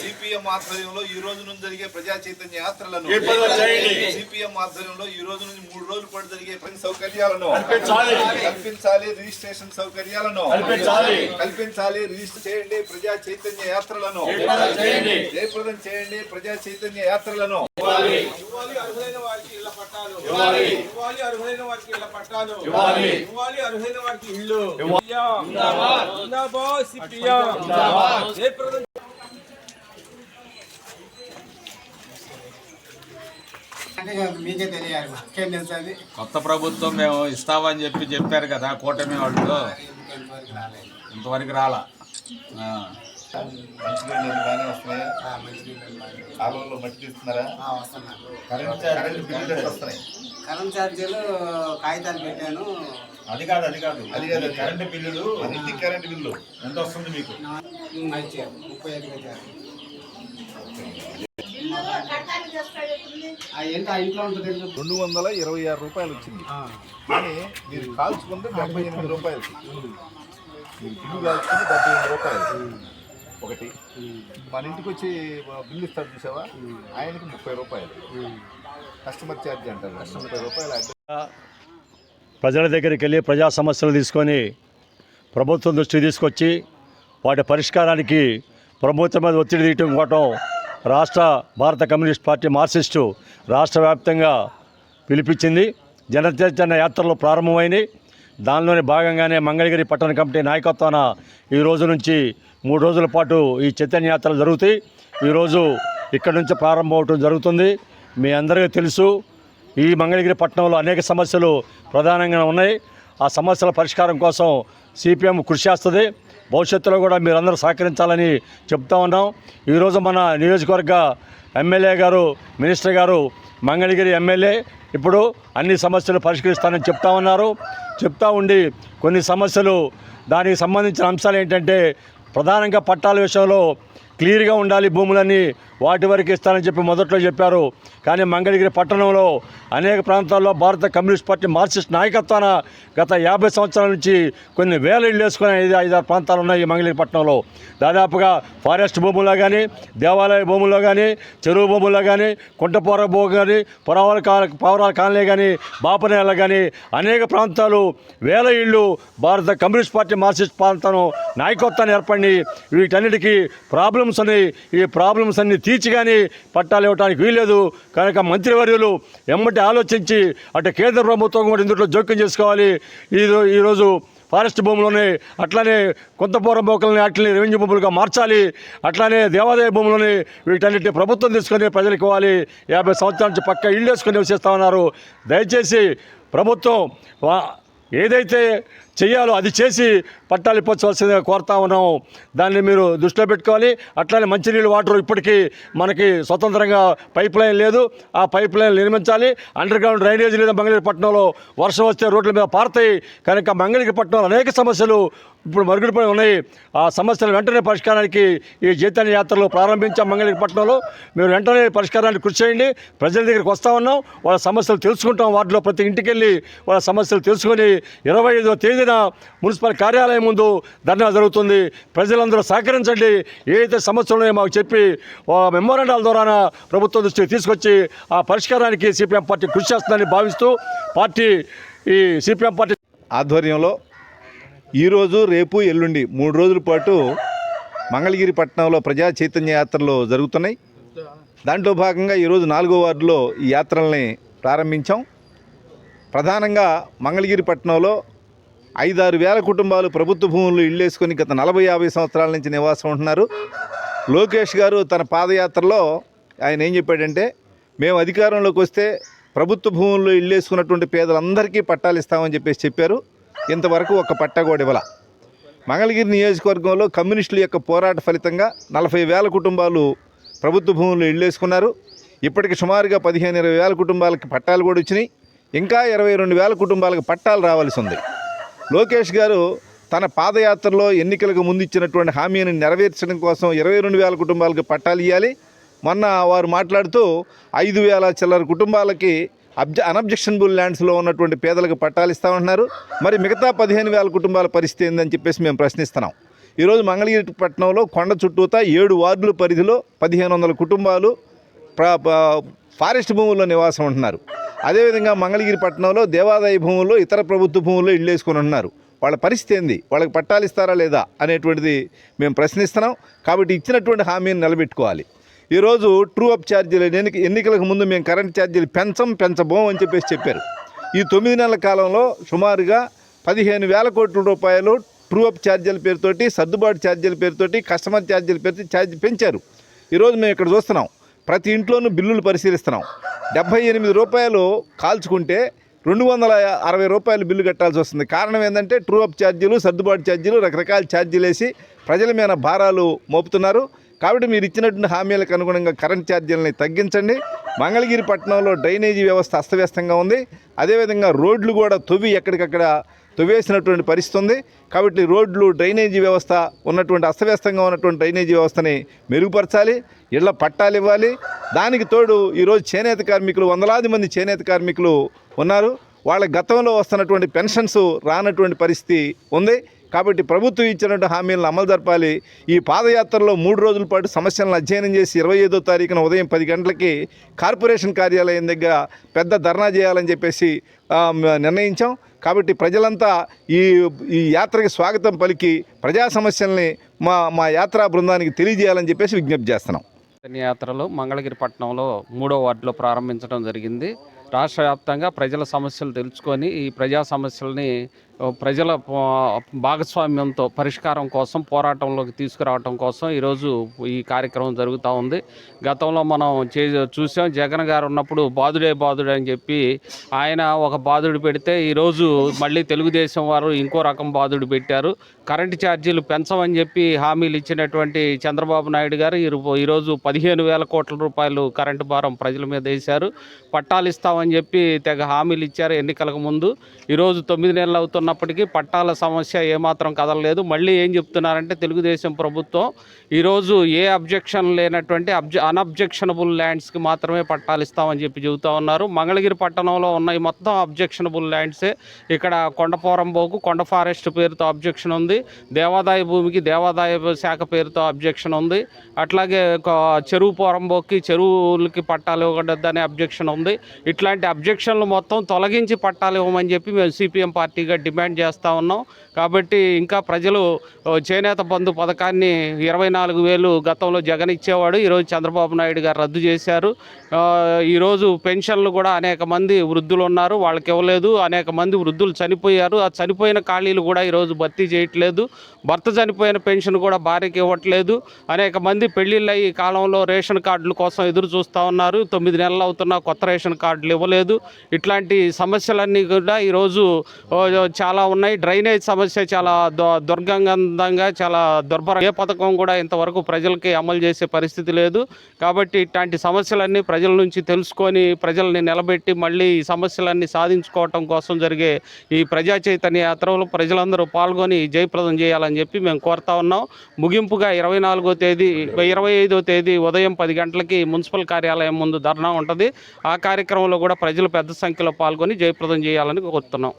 CPM ఆధ్వర్యంలో ఈ రోజు నుంచి జరిగే ప్రజా చైతన్య యాత్రలను సిపిఎం ఆధ్వర్యంలో ఈ రోజు నుంచి మూడు రోజులు పాటు జరిగే పని సౌకర్యాలను కల్పించాలి. రిజిస్ట్రేషన్ సౌకర్యాలను కల్పించాలి. రిజిస్టర్ చేయండి ప్రజా చైతన్య యాత్రలను జయప్రదం చేయండి ప్రజా చైతన్య యాత్రలను ఇవ్వాలి. అర్హులైన పట్టాలు ఇవ్వాలి. ఇవ్వాలి అర్హులైన వారికి ఇళ్ళ పట్టాలు ఇవ్వాలి. ఇవ్వాలి అర్హులైన వారికి ఇల్లు ఇవ్వాలి. జిందాబాద్. జిందాబాద్ సిపిఎం. జిందాబాద్. జయప్రదం అంటే ఇక మీకే తెలియాలి మాకేం తెలుసు అది కొత్త ప్రభుత్వం మేము ఇస్తామని చెప్పి చెప్పారు కదా కూటమి వాళ్ళు ఇంతవరకు రాలా ఆ. మంచినీళ్ళు బాగానే వస్తున్నాయా? మట్టి తీస్తున్నారా? కరెంట్ కరెంట్ వస్తున్నాయి. కరెంట్ ఛార్జీలు కాగితాలు పెట్టాను. అది కాదు అది కాదు. అది కాదు. కరెంటు బిల్లులు ఇంటికి కరెంట్ బిల్లు. ఎంత వస్తుంది మీకు? ముప్పై? రెండు వందల ఇరవై ఆరు రూపాయలు వచ్చింది. కానీ మీరు కాల్చుకుంటే డెబ్బై ఎనిమిది రూపాయలు. మీరు బిల్లు కాల్చుకుంటే డెబ్బై ఎనిమిది రూపాయలు. ఒకటి. మన ఇంటికి వచ్చి బిల్లు ఇస్తాడు చూసావా? ఆయనకి ముప్పై రూపాయలు. కస్టమర్ ఛార్జ్ అంటారు ముప్పై రూపాయలు ప్రజల దగ్గరికి వెళ్ళి ప్రజా సమస్యలు తీసుకొని ప్రభుత్వం దృష్టికి తీసుకొచ్చి వాటి పరిష్కారానికి ప్రభుత్వం మీద ఒత్తిడి తీయటం కోవటం రాష్ట్ర భారత కమ్యూనిస్ట్ పార్టీ మార్క్సిస్టు రాష్ట్ర వ్యాప్తంగా పిలిపించింది. జన చైతన్య యాత్రలు ప్రారంభమైనవి దానిలోని భాగంగానే మంగళగిరి పట్టణ కమిటీ నాయకత్వాన ఈ రోజు నుంచి మూడు రోజుల పాటు ఈ చైతన్య యాత్రలు జరుగుతాయి. ఈరోజు ఇక్కడ నుంచి ప్రారంభం అవటం జరుగుతుంది. మీ అందరికీ తెలుసు ఈ మంగళగిరి పట్టణంలో అనేక సమస్యలు ప్రధానంగా ఉన్నాయి. ఆ సమస్యల పరిష్కారం కోసం సిపిఎం కృషి చేస్తుంది. భవిష్యత్తులో కూడా మీరందరూ సహకరించాలని చెప్తా ఉన్నాం. ఈరోజు మన నియోజకవర్గ ఎమ్మెల్యే గారు మినిస్టర్ గారు మంగళగిరి ఎమ్మెల్యే ఇప్పుడు అన్ని సమస్యలు పరిష్కరిస్తానని చెప్తా ఉన్నారు. చెప్తా ఉండి కొన్ని సమస్యలు దానికి సంబంధించిన అంశాలు ఏంటంటే ప్రధానంగా పట్టాల విషయంలో క్లియర్గా ఉండాలి భూములన్నీ. వాటి వరకు ఇస్తానని చెప్పి మొదట్లో చెప్పారు. కానీ మంగళగిరి పట్టణంలో అనేక ప్రాంతాల్లో భారత కమ్యూనిస్ట్ పార్టీ మార్క్సిస్ట్ నాయకత్వాన గత యాభై సంవత్సరాల నుంచి కొన్ని వేల ఇళ్ళు వేసుకునే ఐదు ఐదారు ప్రాంతాలు ఉన్నాయి ఈ మంగళగిరి పట్టణంలో. దాదాపుగా ఫారెస్ట్ భూముల్లో కానీ దేవాలయ భూముల్లో కానీ చెరువు భూముల్లో కానీ కుంటపోర భూమి కానీ పొరవల కాల పౌరాల కాలనీ కానీ బాపనేల కానీ అనేక ప్రాంతాలు వేల ఇళ్ళు భారత కమ్యూనిస్ట్ పార్టీ మార్క్సిస్ట్ ప్రాంతం నాయకత్వాన్ని ఏర్పడి వీటన్నిటికీ ప్రాబ్లమ్స్ అని ఈ ప్రాబ్లమ్స్ అన్ని తీర్చి కానీ పట్టాలు ఇవ్వడానికి వీల్లేదు. కనుక మంత్రివర్యులు ఎమ్మటి ఆలోచించి అటు కేంద్ర ప్రభుత్వం కూడా ఇందులో జోక్యం చేసుకోవాలి. ఈరో ఈరోజు ఫారెస్ట్ భూములని అట్లానే కొంతపూరం బోకల్ని వాటిని రెవెన్యూ భూములుగా మార్చాలి. అట్లానే దేవాదాయ భూములని వీటన్నిటిని ప్రభుత్వం తీసుకొని ప్రజలకు ఇవ్వాలి. యాభై సంవత్సరాల నుంచి పక్క ఇల్లు వేసుకొని నివసిస్తా ఉన్నారు. దయచేసి ప్రభుత్వం ఏదైతే చేయాలో అది చేసి పట్టాలు ఇప్పవలసిందిగా కోరుతా ఉన్నాం దాన్ని మీరు దృష్టిలో పెట్టుకోవాలి. అట్లానే మంచినీళ్ళు వాటర్ ఇప్పటికీ మనకి స్వతంత్రంగా పైప్ లైన్ లేదు. ఆ పైప్ లైన్ నిర్మించాలి. అండర్ గ్రౌండ్ డ్రైనేజ్ లేదా మంగళగిరిపట్నంలో వర్షం వస్తే రోడ్ల మీద పారుతాయి. కనుక మంగళగిరిపట్నంలో అనేక సమస్యలు ఇప్పుడు మరుగుడిపోయి ఉన్నాయి. ఆ సమస్యలు వెంటనే పరిష్కారానికి ఈ చైతన్య యాత్రలు ప్రారంభించాం మంగళగిరిపట్నంలో మీరు వెంటనే పరిష్కారానికి కృషి చేయండి. ప్రజల దగ్గరికి వస్తూ ఉన్నాం. వాళ్ళ సమస్యలు తెలుసుకుంటాం. వాటిలో ప్రతి ఇంటికి వెళ్ళి వాళ్ళ సమస్యలు తెలుసుకొని ఇరవై ఐదో తేదీన మున్సిపల్ కార్యాలయం ముందు ధర్నా జరుగుతుంది. ప్రజలందరూ సహకరించండి. ఏదైతే సమస్యలు ఉన్నాయో మాకు చెప్పి మెమోరాండాల ద్వారా ప్రభుత్వం దృష్టికి తీసుకొచ్చి ఆ పరిష్కారానికి సిపిఎం పార్టీ కృషి చేస్తుందని భావిస్తూ పార్టీ ఈ సిపిఎం పార్టీ ఆధ్వర్యంలో ఈరోజు రేపు ఎల్లుండి మూడు రోజుల పాటు మంగళగిరి పట్టణంలో ప్రజా చైతన్య యాత్రలు జరుగుతున్నాయి. దాంట్లో భాగంగా ఈరోజు నాలుగో వార్డులో ఈ యాత్రల్ని ప్రారంభించాం. ప్రధానంగా మంగళగిరి పట్టణంలో ఐదారు వేల కుటుంబాలు ప్రభుత్వ భూములు ఇళ్ళేసుకొని గత నలభై యాభై సంవత్సరాల నుంచి నివాసం ఉంటున్నారు. లోకేష్ గారు తన పాదయాత్రలో ఆయన ఏం చెప్పాడంటే మేము అధికారంలోకి వస్తే ప్రభుత్వ భూముల్లో ఇళ్ళేసుకున్నటువంటి పేదలందరికీ పట్టాలు ఇస్తామని చెప్పేసి చెప్పారు. ఇంతవరకు ఒక పట్ట కూడా ఇవ్వాల. మంగళగిరి నియోజకవర్గంలో కమ్యూనిస్టుల యొక్క పోరాట ఫలితంగా నలభై వేల కుటుంబాలు ప్రభుత్వ భూముల్లో ఇళ్ళేసుకున్నారు. ఇప్పటికి సుమారుగా పదిహేను ఇరవై వేల కుటుంబాలకి పట్టాలు కూడా వచ్చినాయి. ఇంకా ఇరవై రెండు వేల కుటుంబాలకు పట్టాలు రావాల్సి ఉంది. లోకేష్ గారు తన పాదయాత్రలో ఎన్నికలకు ముందు ఇచ్చినటువంటి హామీని నెరవేర్చడం కోసం ఇరవై రెండు వేల కుటుంబాలకు పట్టాలు ఇవ్వాలి మొన్న వారు మాట్లాడుతూ ఐదు వేల చిల్లర కుటుంబాలకి అబ్జ అన్అబ్జెక్షనబుల్ ల్యాండ్స్లో ఉన్నటువంటి పేదలకు పట్టాలు ఇస్తామంటున్నారు. మరి మిగతా పదిహేను వేల కుటుంబాల పరిస్థితి ఏందని చెప్పేసి మేము ప్రశ్నిస్తున్నాం. ఈరోజు మంగళగిరి పట్టణంలో కొండ చుట్టూతా ఏడు వార్డుల పరిధిలో పదిహేను వందల కుటుంబాలు ఫారెస్ట్ భూముల్లో నివాసం ఉంటున్నారు. అదేవిధంగా మంగళగిరి పట్టణంలో దేవాదాయ భూముల్లో ఇతర ప్రభుత్వ భూముల్లో ఇళ్ళు వేసుకొని ఉంటున్నారు. వాళ్ళ పరిస్థితి ఏంది? వాళ్ళకి పట్టాలు ఇస్తారా లేదా అనేటువంటిది మేము ప్రశ్నిస్తున్నాం. కాబట్టి ఇచ్చినటువంటి హామీని నిలబెట్టుకోవాలి. ఈరోజు ట్రూ అప్ ఛార్జీలు ఎన్నిక ఎన్నికలకు ముందు మేము కరెంట్ ఛార్జీలు పెంచం పెంచబోం అని చెప్పేసి చెప్పారు. ఈ తొమ్మిది నెలల కాలంలో సుమారుగా పదిహేను వేల కోట్ల రూపాయలు ట్రూ అప్ ఛార్జీల పేరుతోటి సర్దుబాటు ఛార్జీల పేరుతోటి కస్టమర్ ఛార్జీల పేరుతో ఛార్జీ పెంచారు. ఈరోజు మేము ఇక్కడ చూస్తున్నాం. ప్రతి ఇంట్లోనూ బిల్లులు పరిశీలిస్తున్నాం. డెబ్బై ఎనిమిది రూపాయలు కాల్చుకుంటే రెండు వందల అరవై రూపాయలు బిల్లు కట్టాల్సి వస్తుంది. కారణం ఏంటంటే ట్రూ అప్ ఛార్జీలు సర్దుబాటు ఛార్జీలు రకరకాల ఛార్జీలు వేసి ప్రజల మీద భారాలు మోపుతున్నారు. కాబట్టి మీరు ఇచ్చినటువంటి హామీలకు అనుగుణంగా కరెంట్ ఛార్జీలని తగ్గించండి. మంగళగిరి పట్టణంలో డ్రైనేజీ వ్యవస్థ అస్తవ్యస్తంగా ఉంది. అదేవిధంగా రోడ్లు కూడా తవ్వి ఎక్కడికక్కడ తువ్వేసినటువంటి పరిస్థితి ఉంది. కాబట్టి రోడ్లు డ్రైనేజీ వ్యవస్థ ఉన్నటువంటి అస్తవ్యస్తంగా ఉన్నటువంటి డ్రైనేజీ వ్యవస్థని మెరుగుపరచాలి. ఇళ్ళ పట్టాలు ఇవ్వాలి. దానికి తోడు ఈరోజు చేనేత కార్మికులు వందలాది మంది చేనేత కార్మికులు ఉన్నారు. వాళ్ళ గతంలో వస్తున్నటువంటి పెన్షన్స్ రానటువంటి పరిస్థితి ఉంది. కాబట్టి ప్రభుత్వం ఇచ్చినటువంటి హామీలను అమలు జరపాలి. ఈ పాదయాత్రలో మూడు రోజుల పాటు సమస్యలను అధ్యయనం చేసి ఇరవై ఐదో తారీఖున ఉదయం పది గంటలకి కార్పొరేషన్ కార్యాలయం దగ్గర పెద్ద ధర్నా చేయాలని చెప్పేసి నిర్ణయించాం. కాబట్టి ప్రజలంతా ఈ ఈ యాత్రకి స్వాగతం పలికి ప్రజా సమస్యల్ని మా మా యాత్రా బృందానికి తెలియజేయాలని చెప్పేసి విజ్ఞప్తి చేస్తున్నాం. యాత్రలు మంగళగిరి పట్టణంలో మూడో వార్డులో ప్రారంభించడం జరిగింది. రాష్ట్ర వ్యాప్తంగా ప్రజల సమస్యలు తెలుసుకొని ఈ ప్రజా సమస్యల్ని ప్రజల భాగస్వామ్యంతో పరిష్కారం కోసం పోరాటంలోకి తీసుకురావటం కోసం ఈరోజు ఈ కార్యక్రమం జరుగుతూ ఉంది. గతంలో మనం చే చూసాం జగన్ గారు ఉన్నప్పుడు బాదుడే బాదుడే అని చెప్పి ఆయన ఒక బాదుడు పెడితే ఈరోజు మళ్ళీ తెలుగుదేశం వారు ఇంకో రకం బాదుడు పెట్టారు. కరెంటు ఛార్జీలు పెంచమని చెప్పి హామీలు ఇచ్చినటువంటి చంద్రబాబు నాయుడు గారు ఈరో- ఈరోజు పదిహేను వేల కోట్ల రూపాయలు కరెంటు భారం ప్రజల మీద వేశారు. పట్టాలు ఇస్తామని చెప్పి తెగ హామీలు ఇచ్చారు ఎన్నికలకు ముందు. ఈరోజు తొమ్మిది నెలలు ఉన్నప్పటికీ పట్టాల సమస్య ఏమాత్రం కదలలేదు. మళ్ళీ ఏం చెప్తున్నారంటే తెలుగుదేశం ప్రభుత్వం ఈరోజు ఏ అబ్జెక్షన్ లేనటువంటి అబ్జ అన్అబ్జెక్షనబుల్ ల్యాండ్స్కి మాత్రమే పట్టాలు ఇస్తామని చెప్పి చెబుతా ఉన్నారు. మంగళగిరి పట్టణంలో ఉన్న ఈ మొత్తం అబ్జెక్షనబుల్ ల్యాండ్సే ఇక్కడ కొండపోరం బోకు కొండ ఫారెస్ట్ పేరుతో అబ్జెక్షన్ ఉంది. దేవాదాయ భూమికి దేవాదాయ శాఖ పేరుతో అబ్జెక్షన్ ఉంది. అట్లాగే చెరువు చెరువు పోరంబోకి చెరువులకి పట్టాలు ఇవ్వకూడదనే అబ్జెక్షన్ ఉంది. ఇట్లాంటి అబ్జెక్షన్లు మొత్తం తొలగించి పట్టాలు ఇవ్వమని చెప్పి మేము సిపిఎం పార్టీగా డిమాండ్ డిమాండ్ చేస్తూ ఉన్నాం. కాబట్టి ఇంకా ప్రజలు చేనేత బంధు పథకాన్ని ఇరవై నాలుగు వేలు గతంలో జగన్ ఇచ్చేవాడు ఈరోజు చంద్రబాబు నాయుడు గారు రద్దు చేశారు. ఈరోజు పెన్షన్లు కూడా అనేక మంది వృద్ధులు ఉన్నారు వాళ్ళకి ఇవ్వలేదు. అనేక మంది వృద్ధులు చనిపోయారు. ఆ చనిపోయిన ఖాళీలు కూడా ఈరోజు భర్తీ చేయట్లేదు. భర్త చనిపోయిన పెన్షన్ కూడా భార్యకి ఇవ్వట్లేదు. అనేక మంది పెళ్ళిళ్ళు ఈ కాలంలో రేషన్ కార్డుల కోసం ఎదురు చూస్తూ ఉన్నారు. తొమ్మిది నెలలు అవుతున్నా కొత్త రేషన్ కార్డులు ఇవ్వలేదు. ఇట్లాంటి సమస్యలన్నీ కూడా ఈరోజు చాలా ఉన్నాయి. డ్రైనేజ్ సమస్య చాలా దుర్గంధంగా చాలా దుర్భర ఏ పథకం కూడా ఇంతవరకు ప్రజలకి అమలు చేసే పరిస్థితి లేదు. కాబట్టి ఇట్లాంటి సమస్యలన్నీ ప్రజల నుంచి తెలుసుకొని ప్రజల్ని నిలబెట్టి మళ్ళీ ఈ సమస్యలన్నీ సాధించుకోవటం కోసం జరిగే ఈ ప్రజా చైతన్య యాత్రలో ప్రజలందరూ పాల్గొని జయప్రదం చేయాలని చెప్పి మేము కోరుతా ఉన్నాం. ముగింపుగా ఇరవై నాలుగో తేదీ ఇరవై ఐదో తేదీ ఉదయం పది గంటలకి మున్సిపల్ కార్యాలయం ముందు ధర్నా ఉంటుంది. ఆ కార్యక్రమంలో కూడా ప్రజలు పెద్ద సంఖ్యలో పాల్గొని జయప్రదం చేయాలని కోరుతున్నాం.